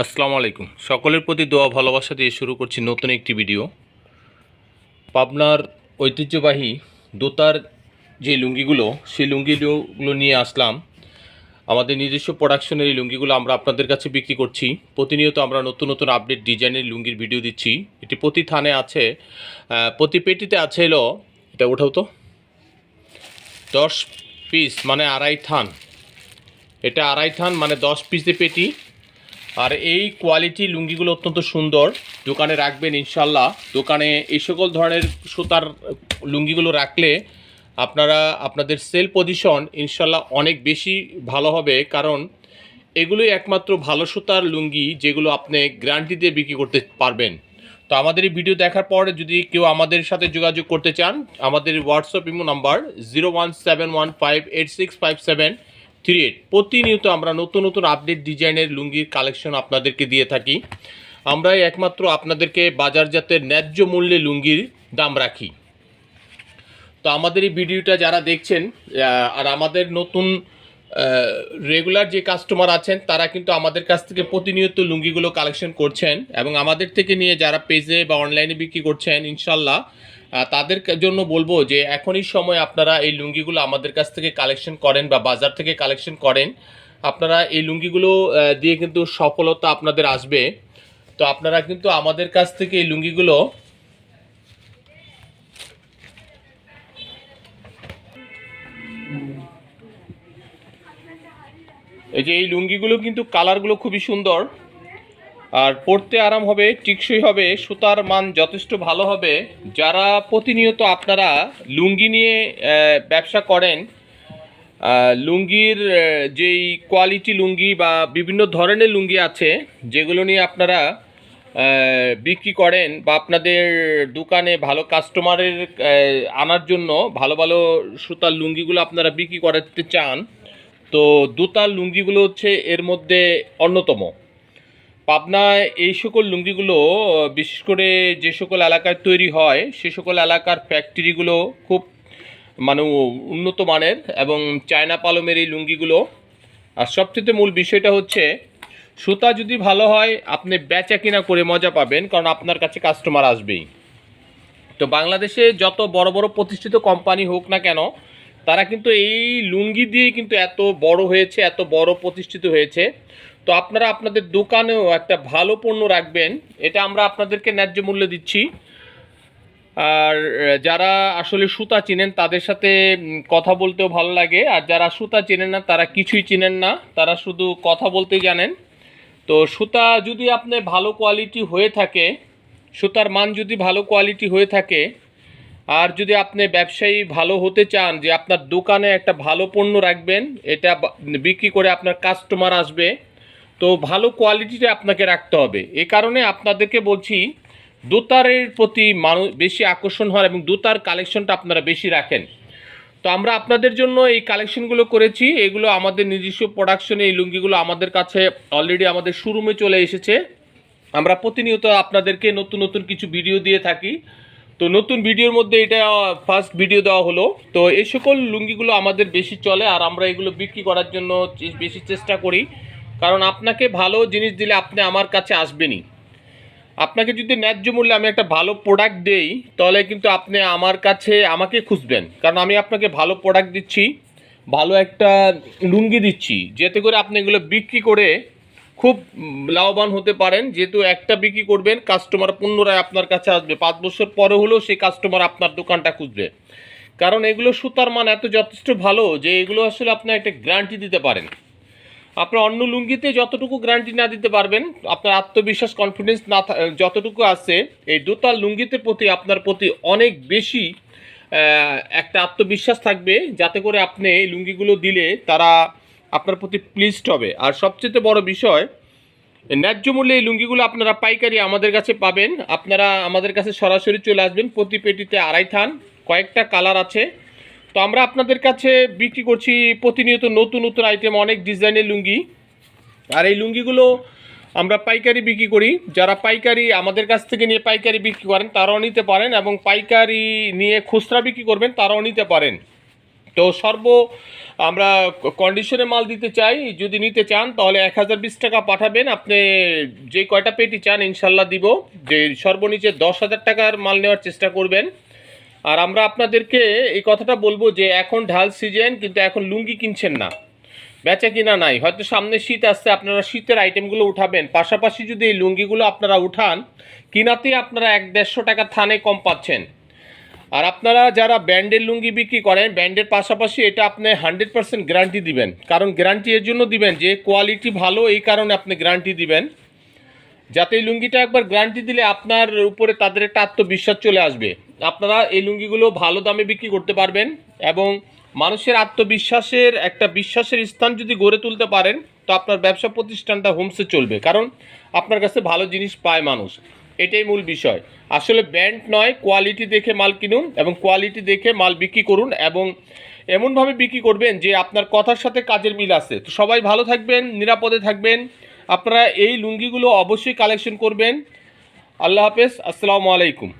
আসসালামু আলাইকুম। সকলের প্রতি দোয়া ভালোবাসা দিয়ে শুরু করছি নতুন একটি ভিডিও। পাবনার ঐতিহ্যবাহী দোতার যে লুঙ্গিগুলো, সেই লুঙ্গিগুলো নিয়ে আসলাম। আমাদের নিজস্ব প্রোডাকশনের এই লুঙ্গিগুলো আমরা আপনাদের কাছে বিক্রি করছি। প্রতিনিয়ত আমরা নতুন নতুন আপডেট ডিজাইনের লুঙ্গির ভিডিও দিচ্ছি। এটি প্রতি থানে আছে প্রতি পেটিতে আছে এলো এটা ওঠাও তো, দশ পিস মানে আড়াই থান। এটা আড়াই থান মানে দশ পিসে পেটি। আর এই কোয়ালিটি লুঙ্গিগুলো অত্যন্ত সুন্দর। দোকানে রাখবেন ইনশাল্লাহ দোকানে এই সকল ধরনের সুতার লুঙ্গিগুলো রাখলে আপনারা, আপনাদের সেল পজিশন ইনশাল্লাহ অনেক বেশি ভালো হবে। কারণ এগুলোই একমাত্র ভালো সুতার লুঙ্গি যেগুলো আপনি গ্যারান্টি দিয়ে বিক্রি করতে পারবেন। তো আমাদের এই ভিডিও দেখার পর যদি কেউ আমাদের সাথে যোগাযোগ করতে চান, আমাদের WhatsApp imo number zero one seven one five eight six five seven three eight প্রতিনিয়ত আমরা নতুন নতুন আপডেট ডিজাইনের লুঙ্গির কালেকশন আপনাদেরকে দিয়ে থাকি। আমরাই একমাত্র আপনাদেরকে বাজারজাতের ন্যায্য মূল্যে লুঙ্গির দাম রাখি। তো আমাদের এই ভিডিওটা যারা দেখছেন আর আমাদের নতুন রেগুলার যে কাস্টমার আছেন, তারা কিন্তু আমাদের কাছ থেকে প্রতিনিয়ত লুঙ্গিগুলো কালেকশন করছেন এবং আমাদের থেকে নিয়ে যারা পেজে বা অনলাইনে বিক্রি করছেন, ইনশাল্লাহ তাদের জন্য বলব যে এখনই সময় আপনারা এই লুঙ্গিগুলো আমাদের কাছ থেকে কালেকশন করেন বা বাজার থেকে কালেকশন করেন। আপনারা এই লুঙ্গিগুলো দিয়ে কিন্তু সফলতা আপনাদের আসবে। তো আপনারা কিন্তু আমাদের কাছ থেকে এই লুঙ্গিগুলো এই যে এই লুঙ্গিগুলো কিন্তু কালারগুলো খুবই সুন্দর। আর পরতে আরাম হবে, টিকসই হবে, সুতার মান যথেষ্ট ভালো হবে। যারা প্রতিনিয়ত আপনারা লুঙ্গি নিয়ে ব্যবসা করেন লুঙ্গির যেই কোয়ালিটি লুঙ্গি বা বিভিন্ন ধরনের লুঙ্গি আছে, যেগুলো নিয়ে আপনারা বিক্রি করেন বা আপনাদের দোকানে ভালো কাস্টমারের আনার জন্য ভালো ভালো সুতার লুঙ্গিগুলো আপনারা বিক্রি করাতে চান তো দুতার লুঙ্গিগুলো হচ্ছে এর মধ্যে অন্যতম। পাবনায় এই সকল লুঙ্গিগুলো বিশেষ করে যে সকল এলাকায় তৈরি হয়, সে সকল এলাকার ফ্যাক্টরিগুলো খুব মানে উন্নত মানের এবং চায়না পালমের এই লুঙ্গিগুলো। আর সবচেয়ে মূল বিষয়টা হচ্ছে, সুতা যদি ভালো হয়, আপনি বেচা কিনা করে মজা পাবেন, কারণ আপনার কাছে কাস্টমার আসবেই। তো বাংলাদেশে যত বড় বড় প্রতিষ্ঠিত কোম্পানি হোক না কেন তারা কিন্তু এই লুঙ্গি দিয়ে কিন্তু এত বড় হয়েছে, এত বড় প্রতিষ্ঠিত হয়েছে। তো আপনারা আপনাদের দোকানেও একটা ভালো পণ্য রাখবেন, এটা আমরা আপনাদেরকে ন্যায্য মূল্য দিচ্ছি। আর, যারা আসলে সুতা চিনেন, তাদের সাথে কথা বলতেও ভালো লাগে। আর যারা সুতা চেনেন না, তারা কিছুই চিনেন না, তারা শুধু কথা বলতেই জানেন। তো সুতা যদি আপনি ভালো কোয়ালিটি হয়ে থাকে, সুতার মান যদি ভালো কোয়ালিটি হয়ে থাকে আর যদি আপনি ব্যবসায়ী ভালো হতে চান, যে আপনার দোকানে একটা ভালো পণ্য রাখবেন, এটা বিক্রি করে আপনার কাস্টমার আসবে, তো ভালো কোয়ালিটিটা আপনাকে রাখতে হবে। এ কারণে আপনাদেরকে বলছি, দোতারের প্রতি মানুষ বেশি আকর্ষণ হয় এবং দোতার কালেকশনটা আপনারা বেশি রাখেন। তো আমরা আপনাদের জন্য এই কালেকশনগুলো করেছি, এগুলো আমাদের নিজস্ব প্রোডাকশনে এই লুঙ্গিগুলো আমাদের কাছে অলরেডি আমাদের শোরুমে চলে এসেছে। আমরা প্রতিনিয়ত আপনাদেরকে নতুন নতুন কিছু ভিডিও দিয়ে থাকি। তো নতুন ভিডিওর মধ্যে এটা ফার্স্ট ভিডিও দেওয়া হলো। তো এই সকল লুঙ্গিগুলো আমাদের বেশি চলে, আর আমরা এগুলো বিক্রি করার জন্য বেশি চেষ্টা করি। কারণ আপনাকে ভালো জিনিস দিলে আপনি আমার কাছে আসবেনই। আপনাকে যদি ন্যায্য মূল্যে আমি একটা ভালো প্রোডাক্ট দেই, তাহলে কিন্তু আপনি আমার কাছে আমাকে খুঁজবেন। কারণ আমি আপনাকে ভালো প্রোডাক্ট দিচ্ছি, ভালো একটা লুঙ্গি দিচ্ছি, যাতে করে আপনি এগুলো বিক্রি করে খুব লাভবান হতে পারেন, যেহেতু একটা বিক্রি করবেন কাস্টমার পুনরায় আপনার কাছে আসবে। পাঁচ বছর পরে হলেও সেই কাস্টমার আপনার দোকানটা খুঁজবে। কারণ এগুলো সুতার মান এত যথেষ্ট ভালো যে এগুলো আসলে আপনি একটা গ্যারান্টি দিতে পারেন। আপনার অন্য লুঙ্গিতে যতটুকু গ্যারান্টি না দিতে পারবেন, আপনার আত্মবিশ্বাস কনফিডেন্স না যতটুকু আছে, এই দোতাল লুঙ্গিতে প্রতি আপনার প্রতি অনেক বেশি একটা আত্মবিশ্বাস থাকবে। যাতে করে আপনি এই লুঙ্গিগুলো দিলে তারা আপনার প্রতি প্লিজড হবে। আর সবচেয়ে বড় বিষয়, ন্যায্য মূল্যে এই লুঙ্গিগুলো আপনারা পাইকারি আমাদের কাছে পাবেন। আপনারা আমাদের কাছে সরাসরি চলে আসবেন, প্রতি পেটিতে আড়াই থান, কয়েকটা কালার আছে। তো আমরা আপনাদের কাছে বিক্রি করছি প্রতিনিয়ত নতুন নতুন আইটেম অনেক ডিজাইনের লুঙ্গি। আর এই লুঙ্গিগুলো আমরা পাইকারি বিক্রি করি। যারা পাইকারি আমাদের কাছ থেকে নিয়ে পাইকারি বিক্রি করেন, তারাও নিতে পারেন এবং পাইকারি নিয়ে খুচরা বিক্রি করবেন, তারাও নিতে পারেন। তো সর্ব, আমরা কন্ডিশনে মাল দিতে চাই, যদি নিতে চান, তাহলে এক হাজার বিশ টাকা পাঠাবেন। আপনি যে কয়টা পেটি চান, ইনশাল্লাহ দিব। যে সর্বনিচে দশ হাজার টাকার মাল নেওয়ার চেষ্টা করবেন। আর আমরা আপনাদেরকে এই কথাটা বলব যে, এখন ঢাল সিজন কিন্তু এখন লুঙ্গি কিনছেন না। বেচা কিনা নাই। হয়তো সামনে শীত আসছে, আপনারা শীতের আইটেমগুলো উঠাবেন। পাশাপাশি যদি এই লুঙ্গিগুলো আপনারা উঠান, কিনাতে আপনারা এক দেড়শো টাকা থানে কম পাচ্ছেন। আর আপনারা যারা ব্যান্ডের লুঙ্গি বিক্রি করেন, ব্যান্ডের পাশাপাশি এটা আপনি হান্ড্রেড পার্সেন্ট গ্যারান্টি দিবেন। কারণ গ্যারান্টি এর জন্য দিবেন যে কোয়ালিটি ভালো, এই কারণে আপনি গ্যারান্টি দিবেন। যাতে এই লুঙ্গিটা একবার গ্যারান্টি দিলে আপনার উপরে তাদের একটা আত্মবিশ্বাস চলে আসবে। আপনারা এই লুঙ্গিগুলো ভালো দামে বিক্রি করতে পারবেন এবং মানুষের আত্মবিশ্বাসের একটা বিশ্বাসের স্থান যদি গড়ে তুলতে পারেন, তো আপনার ব্যবসা প্রতিষ্ঠানটা হোমসে চলবে। কারণ আপনার কাছে ভালো জিনিস পায় মানুষ। এটাই মূল বিষয়। আসলে ব্র্যান্ড নয় কোয়ালিটি দেখে মাল কিনুন এবং কোয়ালিটি দেখে মাল বিক্রি করুন এবং এমনভাবে বিক্রি করবেন যে আপনার কথার সাথে কাজের মিল আছে। তো সবাই ভালো থাকবেন, নিরাপদে থাকবেন। আপনারা এই লুঙ্গিগুলো অবশ্যই কালেকশন করবেন। আল্লাহ হাফেজ, আসসালামু আলাইকুম।